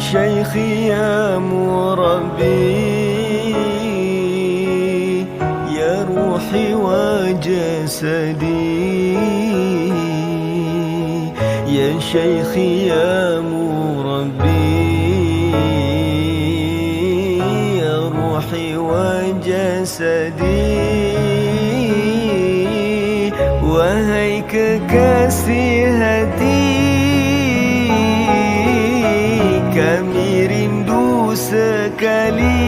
شيخي يا مربي يا روحي وجسدي. يا شيخي يا مربي يا روحي وجسدي. وهيك kasihati kami rindu sekali.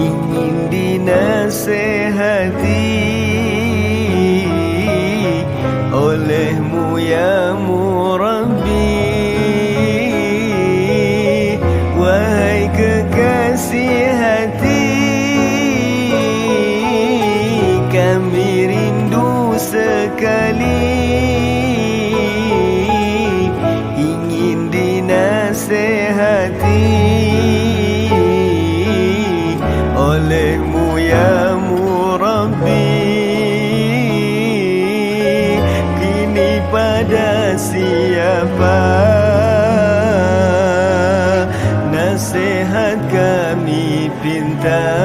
Ingin dinasehati olehmu ya murabbi. Kini pada siapa nasihat kami pinta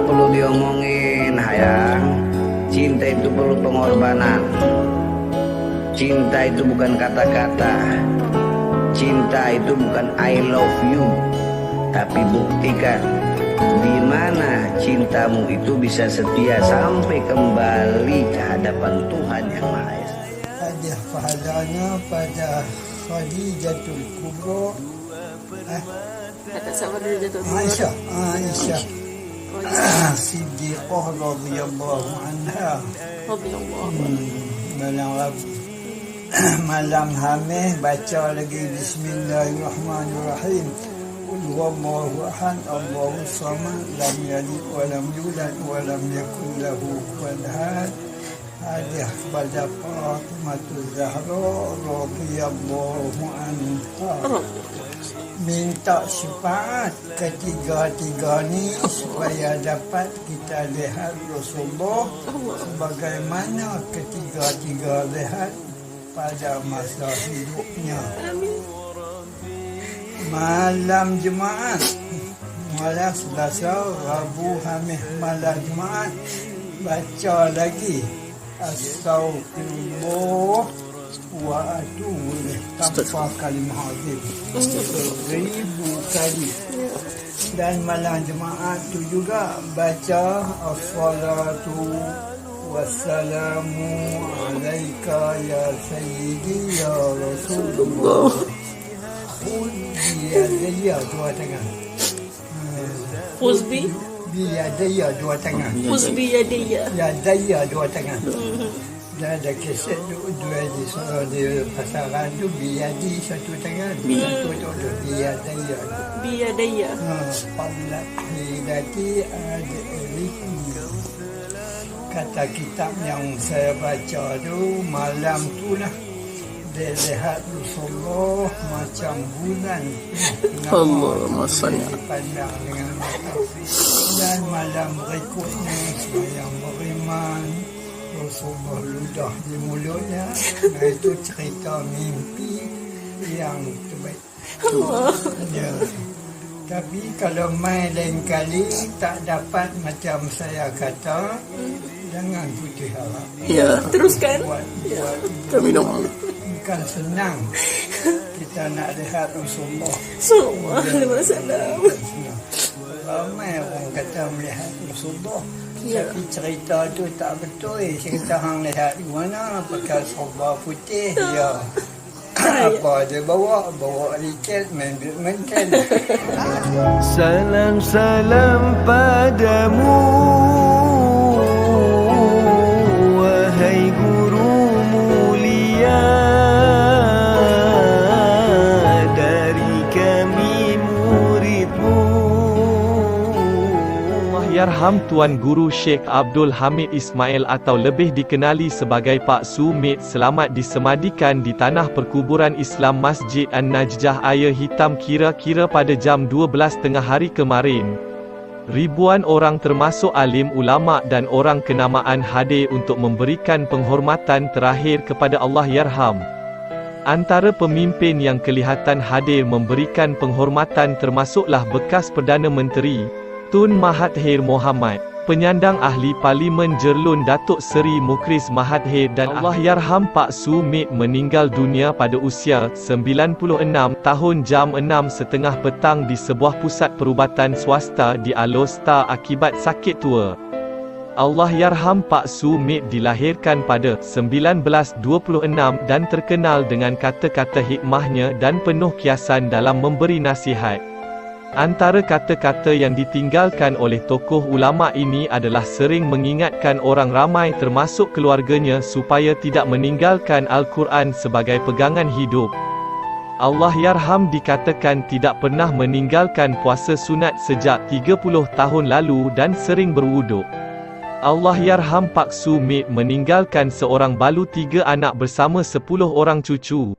nggak perlu diomongin, hayang. Cinta itu perlu pengorbanan. Cinta itu bukan kata-kata. Cinta itu bukan I love you, tapi buktikan di mana cintamu itu bisa setia sampai kembali ke hadapan Tuhan yang Maha Esa. hadiah pahalanya pada Khadijatul Kubra eh, Kata dulu jatuh dulu? Aisyah Aisyah Oh, ya. Siddiqah radhiyallahu anha Rabbi Allah. hmm, malam malam hamil baca lagi Bismillahirrahmanirrahim Qul huwallahu ahad Allahu samad lam yalid wa lam yulad wa lam yakul lahu kufuwan ahad hadiah kepada Fatimah Zahra radhiyallahu anha minta syafaat ketiga-tiga ni supaya dapat kita lihat Rasulullah sebagaimana ketiga-tiga lihat pada masa hidupnya. Malam Jumaat Malam Selasa Rabu Hamil Malam Jumaat Baca lagi Astagfirullah Wa Tanpa kalimah azim Seribu kali. Dan malam Jumaat tu juga Baca As-salatu Wassalamu alaika ya sayyidi ya Rasulullah. Qul biyadaya dua tangan. Huzbi, Biyadaya dua tangan. Huzbi ya dia. Yadaya dua tangan. Dan ada keset du- dua di di pasaran tu biyadi satu tangan. Satu tu tu biyadaya. Biya daya. Ha, Palat hidati ada. Kata kitab yang saya baca tu malam tu lah dia lihat Rasulullah macam bulan Allahumma salli. dipandang dengan mata dan malam berikutnya sembahyang beriman Rasulullah ludah di mulutnya nah, itu cerita mimpi yang terbaik ya. tapi kalau main lain kali tak dapat macam saya kata jangan putih harap Ya, Teruskan. buat, buat kami dong. Bukan senang. Kita nak lihat Rasulullah alaihi wasallam. Ramai orang kata melihat Rasulullah Ya. Tapi cerita tu tak betul. Cerita hang lihat di mana? Pakai serba putih Ya. Apa dia bawa? Bawa liket Main badminton. Salam-salam padamu Allahyarham Tuan Guru Sheikh Abdul Hamid Ismail atau lebih dikenali sebagai Pak Sumit selamat disemadikan di tanah perkuburan Islam Masjid An-Najjah Air Hitam kira-kira pada jam 12 tengah hari kemarin. Ribuan orang termasuk alim ulama dan orang kenamaan hadir untuk memberikan penghormatan terakhir kepada Allahyarham. Antara pemimpin yang kelihatan hadir memberikan penghormatan termasuklah bekas Perdana Menteri, Tun Mahathir Mohamad, penyandang ahli Parlimen Jerlun Datuk Seri Mukris Mahathir dan Allahyarham Pak Sumit meninggal dunia pada usia 96 tahun jam 6.30 petang di sebuah pusat perubatan swasta di Alostar akibat sakit tua. Allahyarham Pak Sumit dilahirkan pada 1926 dan terkenal dengan kata-kata hikmahnya dan penuh kiasan dalam memberi nasihat. Antara kata-kata yang ditinggalkan oleh tokoh ulama ini adalah sering mengingatkan orang ramai termasuk keluarganya supaya tidak meninggalkan Al-Quran sebagai pegangan hidup. Allahyarham dikatakan tidak pernah meninggalkan puasa sunat sejak 30 tahun lalu dan sering berwuduk. Allahyarham Pak Sumit meninggalkan seorang balu tiga anak bersama 10 orang cucu.